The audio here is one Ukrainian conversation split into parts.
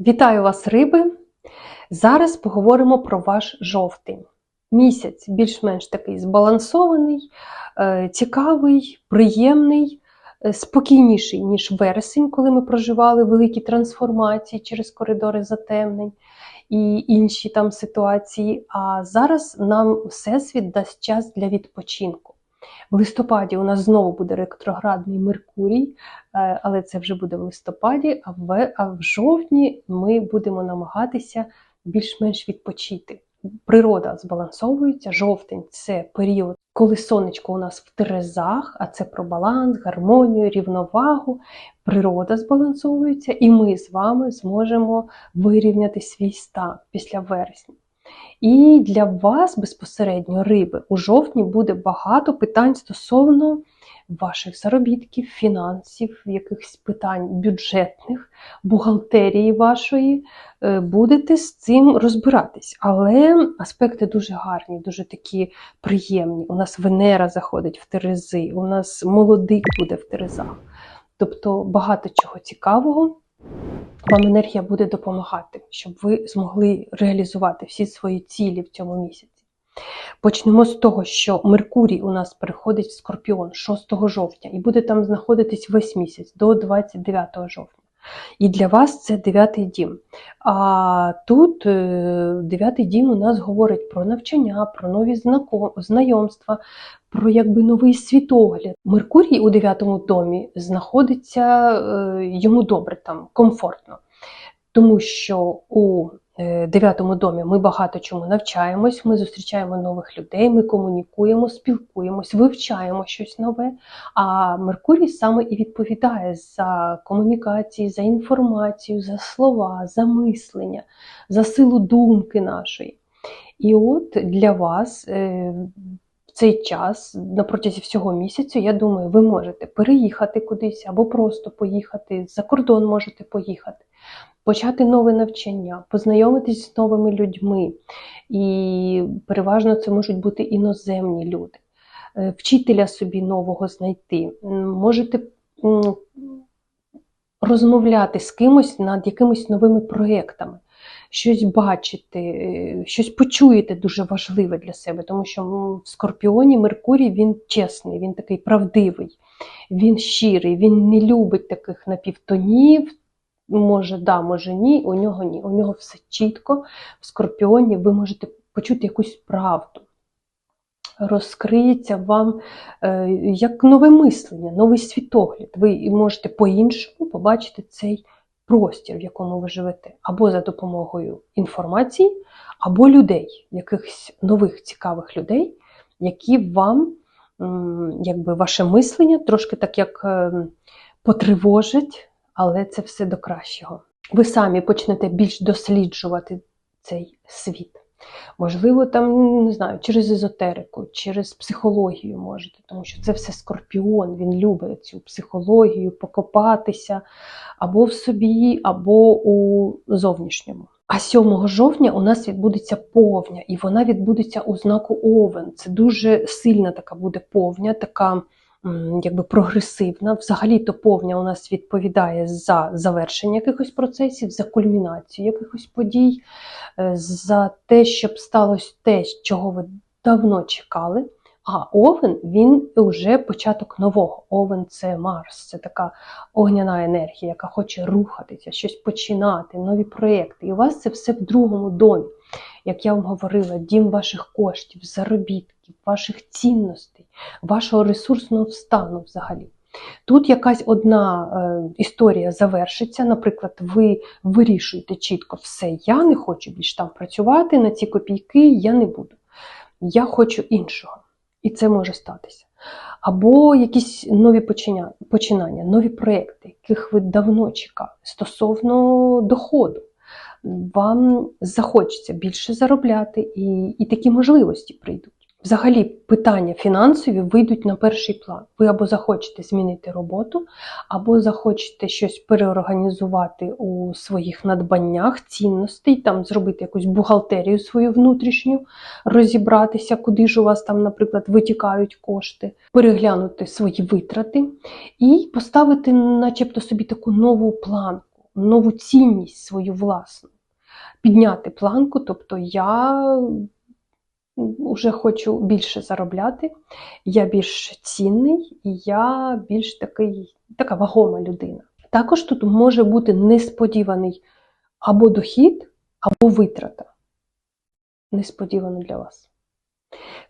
Вітаю вас, риби! Зараз поговоримо про ваш жовтень. Місяць більш-менш такий збалансований, е, цікавий, приємний, е, спокійніший, ніж вересень, коли ми проживали великі трансформації через коридори затемнень і інші там ситуації. А зараз нам Всесвіт дасть час для відпочинку. В листопаді у нас знову буде ретроградний Меркурій, е, але це вже буде в листопаді, а в, а в жовтні ми будемо намагатися більш-менш відпочити. Природа збалансовується, жовтень це період, коли сонечко у нас в терезах, а це про баланс, гармонію, рівновагу. Природа збалансовується, і ми з вами зможемо вирівняти свій стан після вересня. І для вас безпосередньо риби у жовтні буде багато питань стосовно ваших заробітків, фінансів, якихось питань бюджетних, бухгалтерії вашої. Е, Будете з цим розбиратись. Але аспекти дуже гарні, дуже такі приємні. У нас Венера заходить в Терези, у нас молодик буде в Терезах. Тобто багато чого цікавого. Вам енергія буде допомагати, щоб ви змогли реалізувати всі свої цілі в цьому місяці. Почнемо з того, що Меркурій у нас переходить в Скорпіон 6 жовтня і буде там знаходитись весь місяць до 29 жовтня. І для вас це дев'ятий дім. А тут е, дев'ятий дім у нас говорить про навчання, про нові знайомства, про якби новий світогляд. Меркурій у дев'ятому домі знаходиться е, йому добре там, комфортно. Тому що у е, дев'ятому домі ми багато чому навчаємось, ми зустрічаємо нових людей, ми комунікуємо, спілкуємось, вивчаємо щось нове. А Меркурій саме і відповідає за комунікації, за інформацію, за слова, за мислення, за силу думки нашої. І от для вас е, цей час, на протязі всього місяця, я думаю, ви можете переїхати кудись або просто поїхати, за кордон можете поїхати, почати нове навчання, познайомитись з новими людьми. І переважно це можуть бути іноземні люди. Е, Вчителя собі нового знайти. Можете розмовляти з кимось над якимись новими проєктами, щось бачити, е, щось почуєте дуже важливе для себе, тому що в Скорпіоні Меркурій він чесний, він такий правдивий, він щирий, він не любить таких напівтонів. Може, да, може ні, у нього ні. У нього все чітко. В Скорпіоні ви можете почути якусь правду. Розкриється вам е, як нове мислення, новий світогляд. Ви можете по-іншому побачити цей простір, в якому ви живете, або за допомогою інформації, або людей, якихось нових цікавих людей, які вам, якби ваше мислення трошки так як потривожить, потривожать, але це все до кращого. Ви самі почнете більш досліджувати цей світ. Можливо, там не знаю, через езотерику, через психологію можете, тому що це все скорпіон, він любить цю психологію, покопатися або в собі, або у зовнішньому. А 7 жовтня у нас відбудеться повня, і вона відбудеться у знаку Овен. Це дуже сильна така буде повня, така якби прогресивна. Взагалі-то повня у нас відповідає за завершення якихось процесів, за кульмінацію якихось подій, е, за те, щоб сталося те, чого ви давно чекали. А овен він вже початок нового. Овен це Марс, це така огняна енергія, яка хоче рухатися, щось починати, нові проєкти. І у вас це все в другому домі. Як я вам говорила, дім ваших коштів, заробітків, ваших цінностей, вашого ресурсного стану взагалі. Тут якась одна е, історія завершиться. Наприклад, ви вирішуєте чітко все, я не хочу більш там працювати на ці копійки, я не буду. Я хочу іншого. І це може статися. Або якісь нові починання, нові проекти, яких ви давно чекали стосовно доходу. Вам захочеться більше заробляти, і, і такі можливості прийдуть. Взагалі, питання фінансові вийдуть на перший план. Ви або захочете змінити роботу, або захочете щось переорганізувати у своїх надбаннях, цінностей, там зробити якусь бухгалтерію свою внутрішню, розібратися, куди ж у вас там, наприклад, витікають кошти, переглянути свої витрати і поставити, начебто, собі таку нову планку, нову цінність свою власну, підняти планку, тобто я вже хочу більше заробляти, я більш цінний і я більш такий, така вагома людина. Також тут може бути несподіваний або дохід, або витрата. Несподівано для вас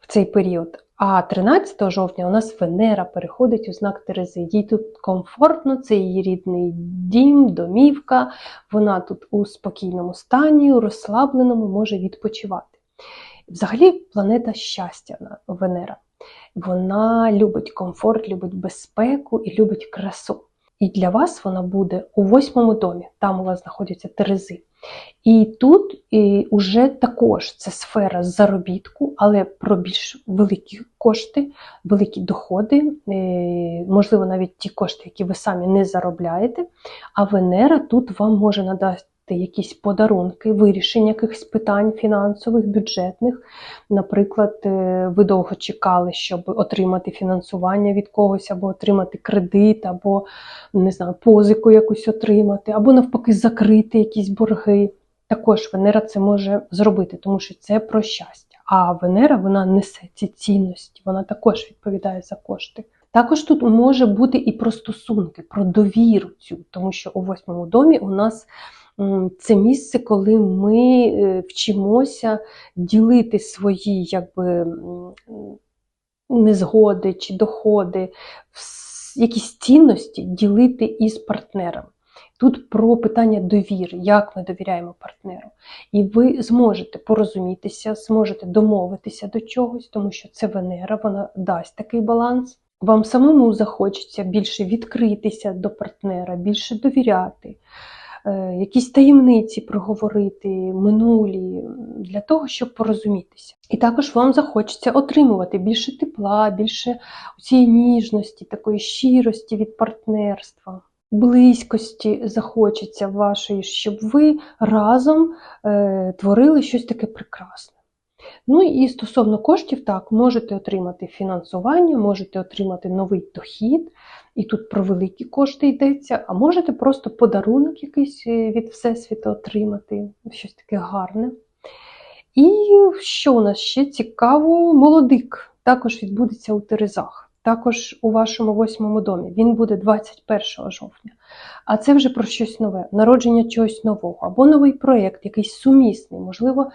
в цей період. А 13 жовтня у нас Венера переходить у знак Терези. Їй тут комфортно, це її рідний дім, домівка. Вона тут у спокійному стані, у розслабленому може відпочивати. Взагалі, планета щастя Венера. Вона любить комфорт, любить безпеку і любить красу. І для вас вона буде у восьмому домі, там у вас знаходяться Терези. І тут і уже також це сфера заробітку, але про більш великі кошти, великі доходи, е, можливо, навіть ті кошти, які ви самі не заробляєте. А Венера тут вам може надати якісь подарунки, вирішення якихось питань фінансових, бюджетних. Наприклад, е, ви довго чекали, щоб отримати фінансування від когось, або отримати кредит, або не знаю, позику якусь отримати, або навпаки, закрити якісь борги. Також Венера це може зробити, тому що це про щастя. А Венера вона несе ці цінності, вона також відповідає за кошти. Також тут може бути і про стосунки, про довіру цю, тому що у восьмому домі у нас це місце, коли ми е, вчимося ділити свої якби, незгоди чи доходи, якісь цінності ділити із партнером. Тут про питання довіри, як ми довіряємо партнеру. І ви зможете порозумітися, зможете домовитися до чогось, тому що це Венера, вона дасть такий баланс. Вам самому захочеться більше відкритися до партнера, більше довіряти. Е, якісь таємниці проговорити, минулі, для того, щоб порозумітися. І також вам захочеться отримувати більше тепла, більше цієї ніжності, такої щирості від партнерства. Близькості захочеться вашої, щоб ви разом е, творили щось таке прекрасне. Ну і стосовно коштів, так, можете отримати фінансування, можете отримати новий дохід, і тут про великі кошти йдеться, а можете просто подарунок якийсь е, від Всесвіту отримати, щось таке гарне. І що у нас ще цікаво, молодик також відбудеться у Терезах, також у вашому восьмому домі. Він буде 21 жовтня. А це вже про щось нове, народження чогось нового, або новий проєкт, якийсь сумісний, можливо.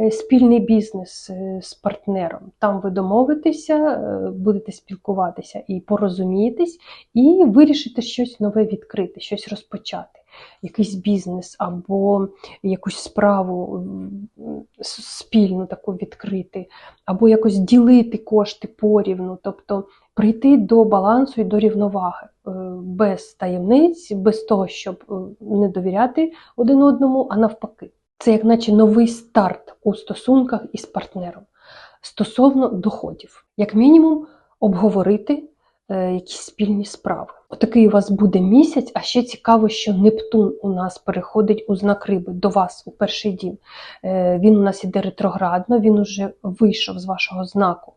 Е, спільний бізнес е, з партнером. Там ви домовитеся, е, будете спілкуватися і порозумієтесь, і вирішите щось нове відкрити, щось розпочати. Якийсь бізнес або якусь справу спільну таку відкрити, або якось ділити кошти порівну, тобто прийти до балансу і до рівноваги без таємниць, без того, щоб не довіряти один одному, а навпаки. Це як наче новий старт у стосунках із партнером стосовно доходів. Як мінімум, обговорити е, якісь спільні справи. Отакий у вас буде місяць, а ще цікаво, що Нептун у нас переходить у знак риби до вас у перший дім. Е, він у нас іде ретроградно, він уже вийшов з вашого знаку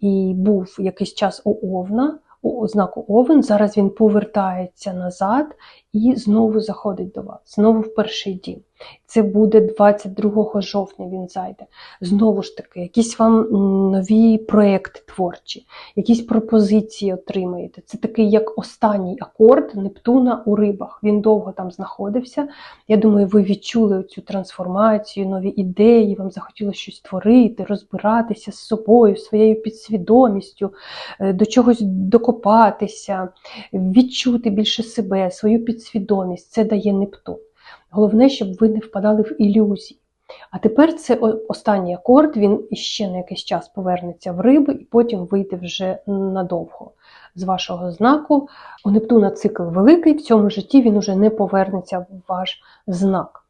і був якийсь час у Овна. У знаку Овен, зараз він повертається назад і знову заходить до вас, знову в перший дім. Це буде 22 жовтня він зайде. Знову ж таки, якісь вам нові проекти творчі, якісь пропозиції отримаєте. Це такий як останній акорд Нептуна у рибах. Він довго там знаходився. Я думаю, ви відчули цю трансформацію, нові ідеї, вам захотілося щось творити, розбиратися з собою, своєю підсвідомістю, е, до чогось докопатися, відчути більше себе, свою підсвідомість. Це дає Нептун. Головне, щоб ви не впадали в ілюзії. А тепер це останній акорд, він іще на якийсь час повернеться в риби і потім вийде вже надовго з вашого знаку. У Нептуна цикл великий, в цьому житті він уже не повернеться в ваш знак.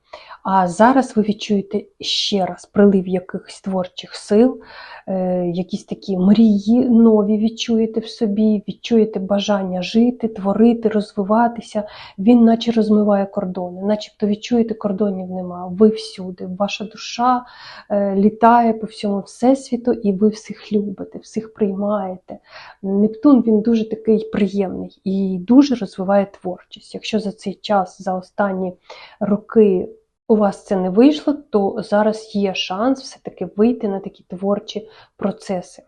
А зараз ви відчуєте ще раз прилив якихось творчих сил, е, якісь такі мрії нові відчуєте в собі, відчуєте бажання жити, творити, розвиватися. Він наче розмиває кордони, начебто відчуєте, кордонів нема. Ви всюди. Ваша душа е, літає по всьому всесвіту, і ви всіх любите, всіх приймаєте. Нептун він дуже такий приємний і дуже розвиває творчість. Якщо за цей час, за останні роки у вас це не вийшло, то зараз є шанс все-таки вийти на такі творчі процеси.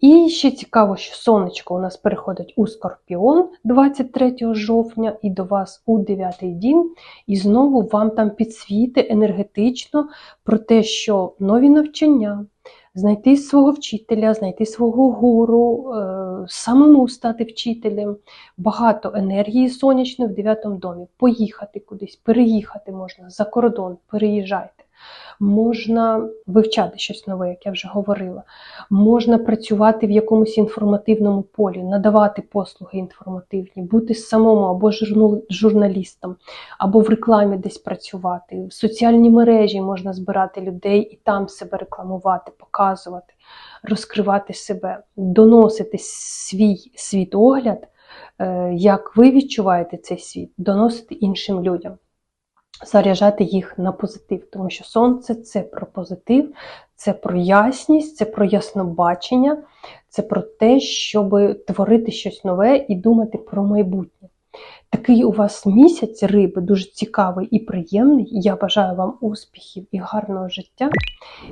І ще цікаво, що сонечко у нас переходить у Скорпіон 23 жовтня і до вас у 9 дім, і знову вам там підсвіти енергетично про те, що нові навчання, знайти свого вчителя, знайти свого гуру, е, самому стати вчителем, багато енергії сонячної в дев'ятому домі. Поїхати кудись, переїхати можна за кордон, переїжджайте. Можна вивчати щось нове, як я вже говорила. Можна працювати в якомусь інформативному полі, надавати послуги інформативні, бути самому або журналістом, або в рекламі десь працювати. В соціальні мережі можна збирати людей і там себе рекламувати, показувати, розкривати себе, доносити свій світогляд, е, як ви відчуваєте цей світ, доносити іншим людям заряджати їх на позитив, тому що сонце це про позитив, це про ясність, це про яснобачення, це про те, щоб творити щось нове і думати про майбутнє. Такий у вас місяць риби дуже цікавий і приємний. Я бажаю вам успіхів і гарного життя.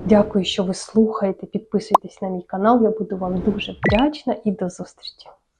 Дякую, що ви слухаєте. Підписуйтесь на мій канал. Я буду вам дуже вдячна і до зустрічі!